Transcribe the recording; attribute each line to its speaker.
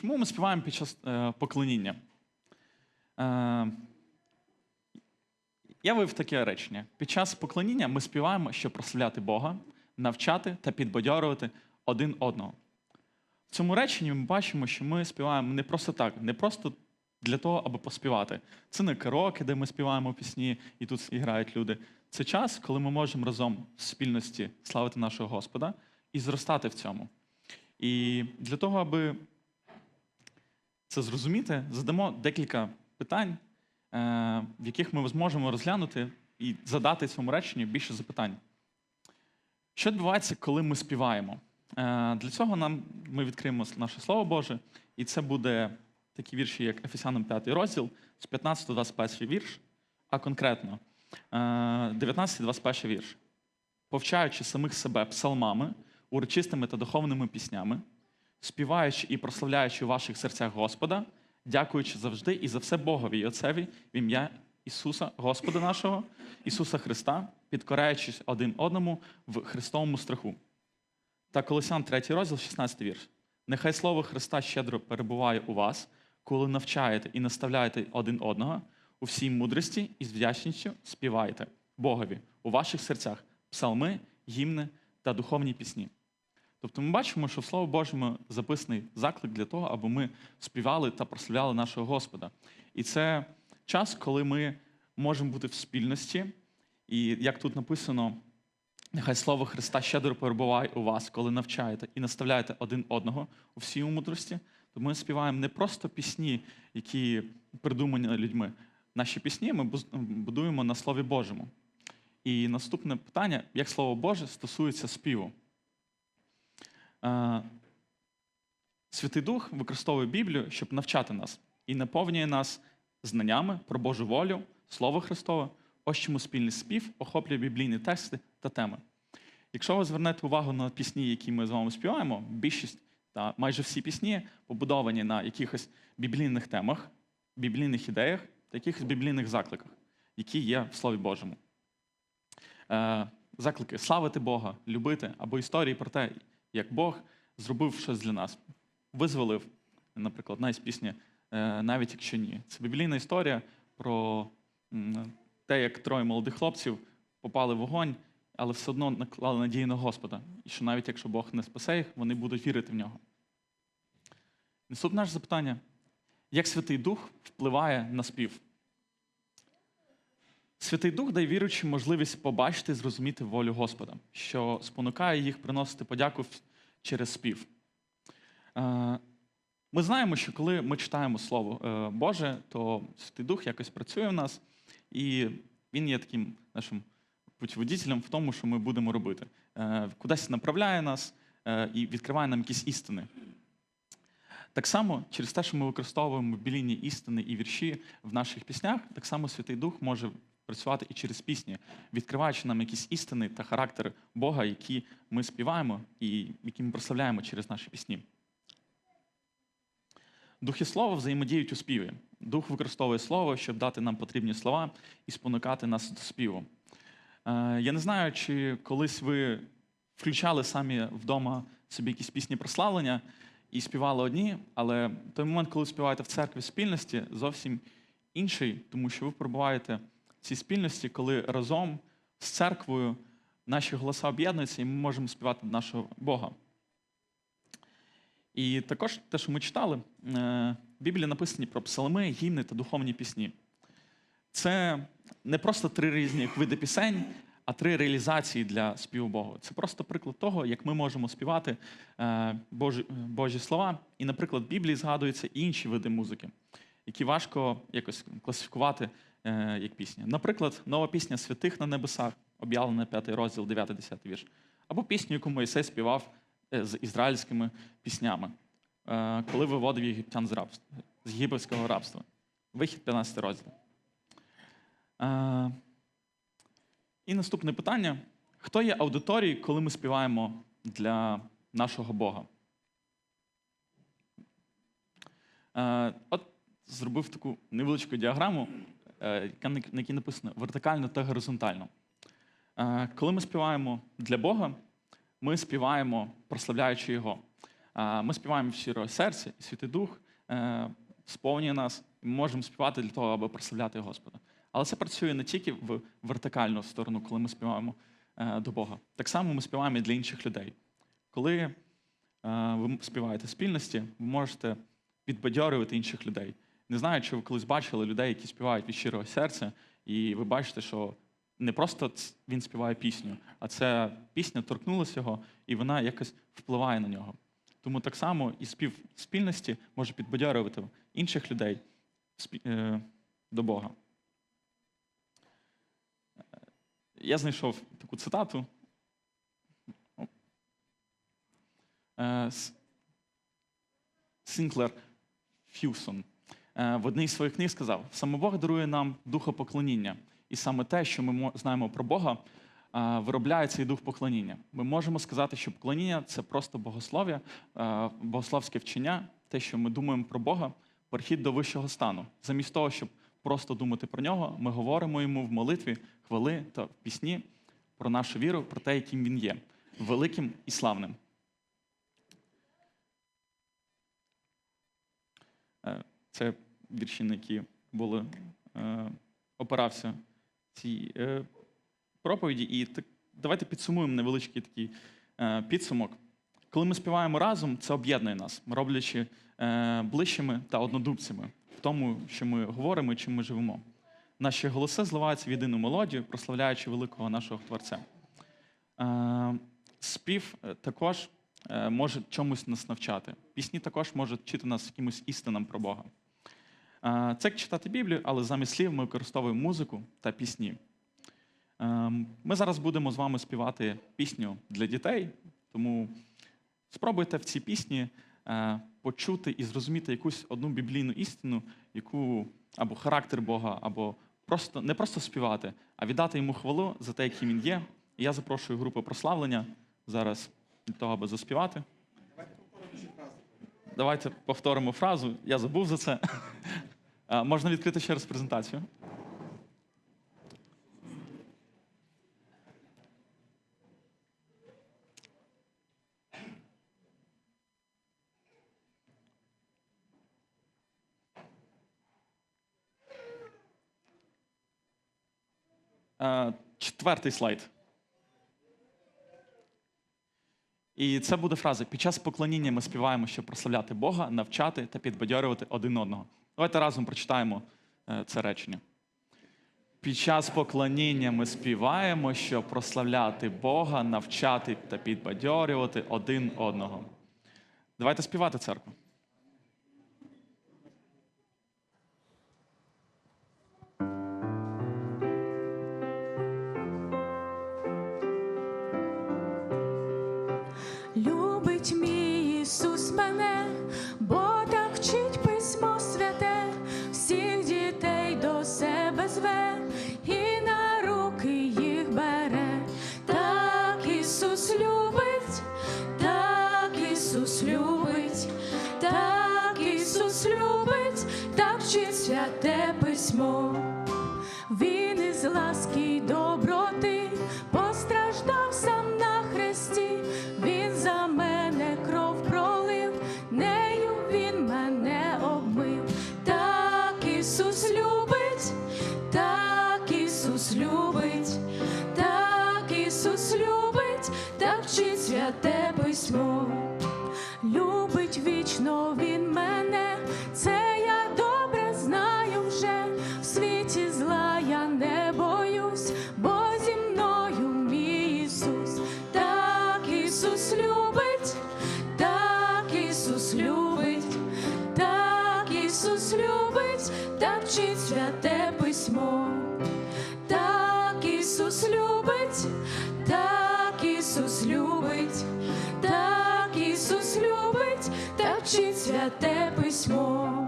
Speaker 1: Чому ми співаємо під час е, поклоніння? Е, я вивів таке речення. Під час поклоніння ми співаємо, щоб прославляти Бога, навчати та підбадьорувати один одного. В цьому реченні ми бачимо, що ми співаємо не просто так, не просто для того, аби поспівати. Це не караоке, де ми співаємо пісні і тут грають люди. Це час, коли ми можемо разом в спільності славити нашого Господа і зростати в цьому. І для того, аби це зрозуміти, задамо декілька питань, е, в яких ми зможемо розглянути і задати цьому реченню більше запитань. Що відбувається, коли ми співаємо? Е, Для цього нам ми відкриємо наше Слово Боже, і це буде такі вірші, як Ефесянам 5 розділ з 15 21 вірш, а конкретно 19-21 вірш. Повчаючи самих себе псалмами, урочистими та духовними піснями, співаючи і прославляючи у ваших серцях Господа, дякуючи завжди і за все Богові і Отцеві в ім'я Ісуса, Господа нашого, Ісуса Христа, підкоряючись один одному в Христовому страху. Та Колосян 3 розділ, 16 вірш. Нехай слово Христа щедро перебуває у вас, коли навчаєте і наставляєте один одного, у всій мудрості і з вдячністю співайте Богові у ваших серцях псалми, гімни та духовні пісні. Тобто ми бачимо, що в Слово Божому записаний заклик для того, аби ми співали та прославляли нашого Господа. І це час, коли ми можемо бути в спільності, і як тут написано, нехай слово Христа щедро перебуває у вас, коли навчаєте і наставляєте один одного у всій мудрості, то ми співаємо не просто пісні, які придумані людьми. Наші пісні ми будуємо на Слові Божому. І наступне питання: як Слово Боже стосується співу? Святий Дух використовує Біблію, щоб навчати нас і наповнює нас знаннями про Божу волю, Слово Христове, ось чому спільний спів охоплює біблійні тексти та теми. Якщо ви звернете увагу на пісні, які ми з вами співаємо, більшість та майже всі пісні побудовані на якихось біблійних темах, біблійних ідеях та якихось біблійних закликах, які є в Слові Божому. Е, Заклики славити Бога, любити або історії про те, як Бог зробив щось для нас, визволив, наприклад, навіть пісня е, навіть якщо ні. Це біблійна історія про те, як троє молодих хлопців попали в вогонь, але все одно наклали надію на Господа. І що навіть якщо Бог не спасе їх, вони будуть вірити в нього. Наступне наше запитання: як Святий Дух впливає на спів? Святий Дух дає віруючим можливість побачити і зрозуміти волю Господа, що спонукає їх приносити подяку через спів. Е, ми знаємо, що коли ми читаємо Слово е, Боже, то Святий Дух якось працює в нас, і він є таким нашим путіводителем в тому, що ми будемо робити. Е, кудись направляє нас і відкриває нам якісь істини. Так само, через те, що ми використовуємо білінні істини і вірші в наших піснях, так само Святий Дух може працювати і через пісні, відкриваючи нам якісь істини та характери Бога, які ми співаємо і які ми прославляємо через наші пісні. Дух і слово взаємодіють у співі. Дух використовує слово, щоб дати нам потрібні слова і спонукати нас до співу. Е, я не знаю, чи колись ви включали самі вдома собі якісь пісні прославлення і співали одні, але той момент, коли співаєте в церкві в спільності, зовсім інший, тому що ви перебуваєте цій спільності, коли разом з церквою наші голоса об'єднуються, і ми можемо співати нашого Бога. І також те, що ми читали, е, в Біблії написані про псалми, гімни та духовні пісні. Це не просто три різні види пісень, а три реалізації для співу Богу. Це просто приклад того, як ми можемо співати е, Божі, Божі слова. І, наприклад, в Біблії згадуються інші види музики, які важко якось класифікувати Е, як пісня. Наприклад, нова пісня святих на небесах, об'явлена 5 розділ, 9-10 вірш. Або пісню, яку Моїсей співав е, з ізраїльськими піснями, е, коли виводив єгиптян з рабства, з єгипетського рабства. Вихід 15 розділ. І наступне питання: хто є аудиторією, коли ми співаємо для нашого Бога? От зробив таку невеличку діаграму. Е, на якій написано вертикально та горизонтально. Е, коли ми співаємо для Бога, ми співаємо, прославляючи Його. Ми співаємо від щирого серця, і Святий Дух е, сповнює нас, і ми можемо співати для того, аби прославляти Господа. Але це працює не тільки в вертикальну сторону, коли ми співаємо е, до Бога. Так само ми співаємо і для інших людей. Коли е, ви співаєте спільності, ви можете підбадьорювати інших людей. Не знаю, чи ви колись бачили людей, які співають від щирого серця, і ви бачите, що не просто він співає пісню, а ця пісня торкнулася його, і вона якось впливає на нього. Тому так само і спів спільності може підбадьорювати інших людей е, до Бога. Е, Я знайшов таку цитату. Е, Сінклер Фьюсон е, в одній з своїх книг сказав: саме Бог дарує нам духопоклоніння. І саме те, що ми знаємо про Бога, е, виробляє цей дух поклоніння. Ми можемо сказати, що поклоніння це просто богослов'я, е, богословське вчення, те, що ми думаємо про Бога, перехід до вищого стану. Замість того, щоб просто думати про нього, ми говоримо йому в молитві, хвали та в пісні про нашу віру, про те, яким він є, великим і славним. Е, Це вірші, на які були, е, опирався цій е, проповіді. І так, давайте підсумуємо невеличкий такий е, підсумок. Коли ми співаємо разом, це об'єднує нас, роблячи е, ближчими та однодумцями в тому, що ми говоримо і чим ми живемо. Наші голоси зливаються в єдину мелодію, прославляючи великого нашого Творця. Е, спів е, також е, може чомусь нас навчати. Пісні також можуть вчити нас якимось істинам про Бога. Це як читати Біблію, але замість слів ми використовуємо музику та пісні. Е, Ми зараз будемо з вами співати пісню для дітей, тому спробуйте в цій пісні е, почути і зрозуміти якусь одну біблійну істину, яку або характер Бога, або просто не просто співати, а віддати йому хвалу за те, яким він є. І я запрошую групу прославлення зараз для того, аби заспівати. Давайте повторимо фразу. Я забув за це. А, Можна відкрити ще раз презентацію. Е, Четвертий слайд. І це буде фраза: під час поклоніння ми співаємо, щоб прославляти Бога, навчати та підбадьорювати один одного. Давайте разом прочитаємо е, це речення. Під час поклоніння ми співаємо, щоб прославляти Бога, навчати та підбадьорювати один одного. Давайте співати церкву.
Speaker 2: Ісус мене, вічно він мене, це я добре знаю вже. В світі зла я не боюсь, бо зі мною мій Ісус. Так Ісус любить, так Ісус любить, так Ісус любить, так чи святе вчить святе письмо.